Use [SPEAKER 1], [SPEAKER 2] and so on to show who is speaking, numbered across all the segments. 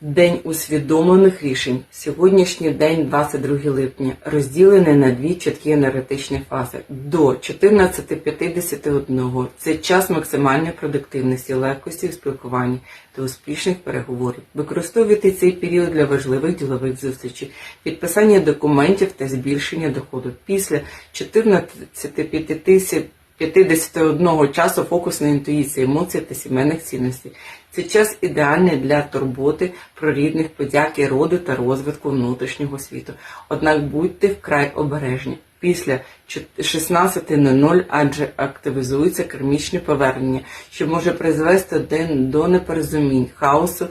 [SPEAKER 1] День усвідомлених рішень. Сьогоднішній день, 22 липня, розділений на дві чіткі енергетичні фази. До 14.51 це час максимальної продуктивності, легкості в спілкуванні та успішних переговорів. Використовуйте цей період для важливих ділових зустрічей, підписання документів та збільшення доходу. Після 14.50 51 часу фокус на інтуїції, емоції та сімейних цінностей. Це час ідеальний для турботи про рідних, подяки роду та розвитку внутрішнього світу. Однак будьте вкрай обережні. Після 16.00 адже активізується кармічне повернення, що може призвести до непорозумінь, хаосу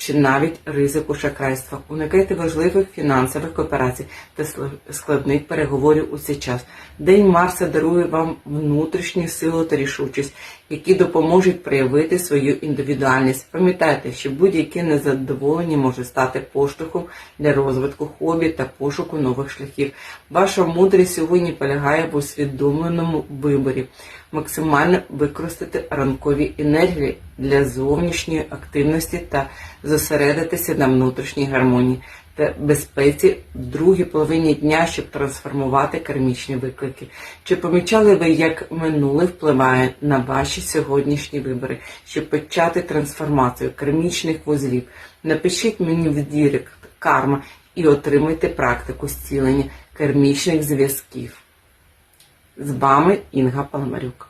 [SPEAKER 1] чи навіть ризику шахрайства. Уникайте важливих фінансових операцій та складних переговорів у цей час. День Марса дарує вам внутрішню силу та рішучість, які допоможуть проявити свою індивідуальність. Пам'ятайте, що будь-яке незадоволення може стати поштовхом для розвитку хобі та пошуку нових шляхів. Ваша мудрість сьогодні полягає в усвідомленому виборі. Максимально використати ранкові енергії для зовнішньої активності та зосередитися на внутрішній гармонії та безпеці в другій половині дня, щоб трансформувати кармічні виклики. Чи помічали ви, як минуле впливає на ваші сьогоднішні вибори, щоб почати трансформацію кармічних вузлів? Напишіть мені в дірект карма і отримайте практику зцілення кармічних зв'язків. З вами Інга Паламарюк.